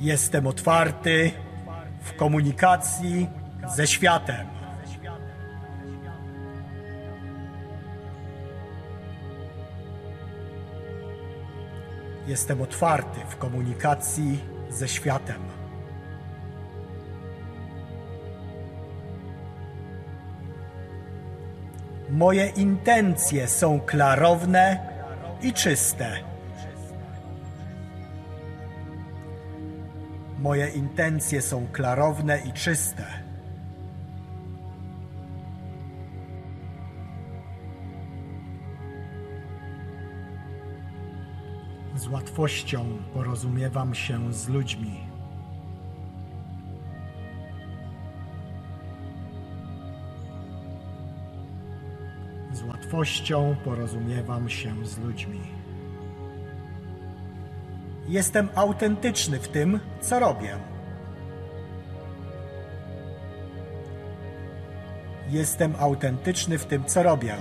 Jestem otwarty w komunikacji ze światem. Jestem otwarty w komunikacji ze światem. Moje intencje są klarowne i czyste. Moje intencje są klarowne i czyste. Z łatwością porozumiewam się z ludźmi. Z łatwością porozumiewam się z ludźmi. Jestem autentyczny w tym, co robię. Jestem autentyczny w tym, co robię.